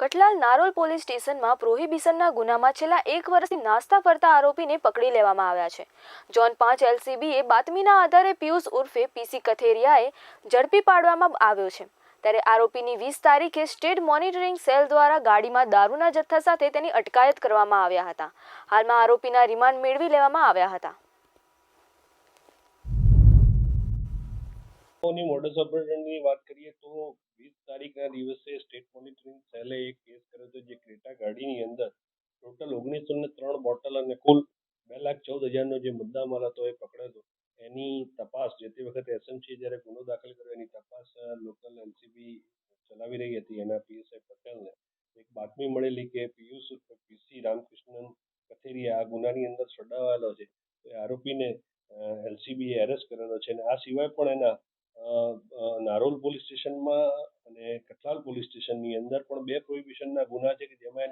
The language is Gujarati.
કઠલાલ નારોલ પોલીસ સ્ટેશનમાં પ્રોહિબિશનના ગુનામાં છેલ્લા એક વર્ષથી નાસ્તા ફરતા આરોપીને પકડી લેવામાં આવ્યા છે. જોન પાંચ એલસીબીએ બાતમીના આધારે પિયુષ ઉર્ફે પીસી કથેરિયાએ ઝડપી પાડવામાં આવ્યો છે. ત્યારે આરોપીની વીસ તારીખે સ્ટેટ મોનિટરિંગ સેલ દ્વારા ગાડીમાં દારૂના જથ્થા સાથે તેની અટકાયત કરવામાં આવ્યા હતા. હાલમાં આરોપીના રિમાન્ડ મેળવી લેવામાં આવ્યા હતા. મોડસ ઓપરેટરની વાત કરીએ તો વીસ તારીખના દિવસે સ્ટેટ મોનિટરિંગ સેલે એક કેસ કર્યો હતો જે ક્રેટા ગાડીની અંદર ટોટલ ઓગણીસો ને ત્રણ બોટલ અને કુલ બે લાખ ચૌદ હજારનો જે મુદ્દામાલ હતો એ પકડાયો એની તપાસ જે તે વખતે એસએમસી જ્યારે ગુનો દાખલ કર્યો, એની તપાસ લોકલ એલસીબી ચલાવી રહી હતી એના પીએસઆઈ પટેલને. એક બાતમી મળેલી કે પિયુષ પીસી રામકૃષ્ણન કથેરિયા આ ગુનાની અંદર સડાવાયેલો છે. એ આરોપીને એલસીબીએ એરેસ્ટ કરેલો છે અને આ સિવાય પણ એના નારોલ પોલીસ સ્ટેશનમાં અને કઠલાલ પોલીસ સ્ટેશનની અંદર પણ બે પ્રોહિબિશનના ગુના છે કે જેમાં